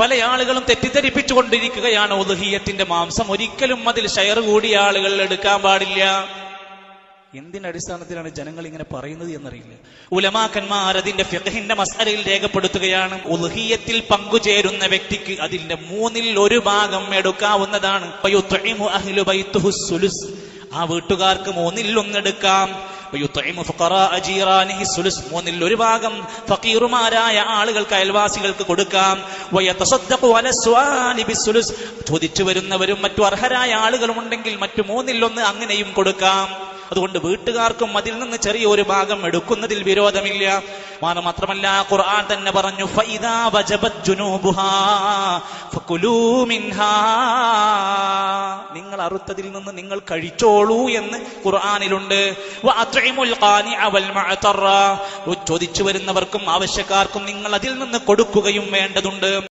പല ആളുകളും തെറ്റിദ്ധരിപ്പിച്ചുകൊണ്ടിരിക്കുകയാണ്. ഉദഹീയത്തിന്റെ മാംസം ഒരിക്കലും അതിൽ ഷെയർ കൂടി ആളുകൾ എടുക്കാൻ പാടില്ല. എന്തിന്റെ അടിസ്ഥാനത്തിലാണ് ജനങ്ങൾ ഇങ്ങനെ പറയുന്നത് എന്നറിയില്ല. ഉലമാക്കന്മാർ അതിന്റെ ഫിഖഹിന്റെ മസാലയിൽ രേഖപ്പെടുത്തുകയാണ് ഉൽഹിയത്തിൽ പങ്കുചേരുന്ന വ്യക്തിക്ക് അതിന്റെ മൂന്നിൽ ഒരു ഭാഗം എടുക്കാവുന്നതാണ്. ആ വീട്ടുകാർക്ക് മൂന്നിൽ ഒന്നെടുക്കാം മൂന്നിൽ ഒരു ഭാഗം ഫക്കീറുമാരായ ആളുകൾക്ക് അയൽവാസികൾക്ക് കൊടുക്കാം. ചോദിച്ചു വരുന്നവരും മറ്റു അർഹരായ ആളുകളും ഉണ്ടെങ്കിൽ മറ്റു മൂന്നിൽ ഒന്ന് അങ്ങനെയും കൊടുക്കാം. അതുകൊണ്ട് വീട്ടുകാർക്കും അതിൽ നിന്ന് ചെറിയ ഒരു ഭാഗം എടുക്കുന്നതിൽ വിരോധമില്ല. മാന മാത്രമല്ല ഖുർആൻ തന്നെ പറഞ്ഞു ഫൈദാ വജബത് ജുനൂബുഹാ ഫകുലൂ മിൻഹാ. അറുത്തതിൽ നിന്ന് നിങ്ങൾ കഴിച്ചോളൂ എന്ന് ഖുർആാനിലുണ്ട്. ചോദിച്ചു വരുന്നവർക്കും ആവശ്യക്കാർക്കും നിങ്ങൾ അതിൽ നിന്ന് കൊടുക്കുകയും വേണ്ടതുണ്ട്.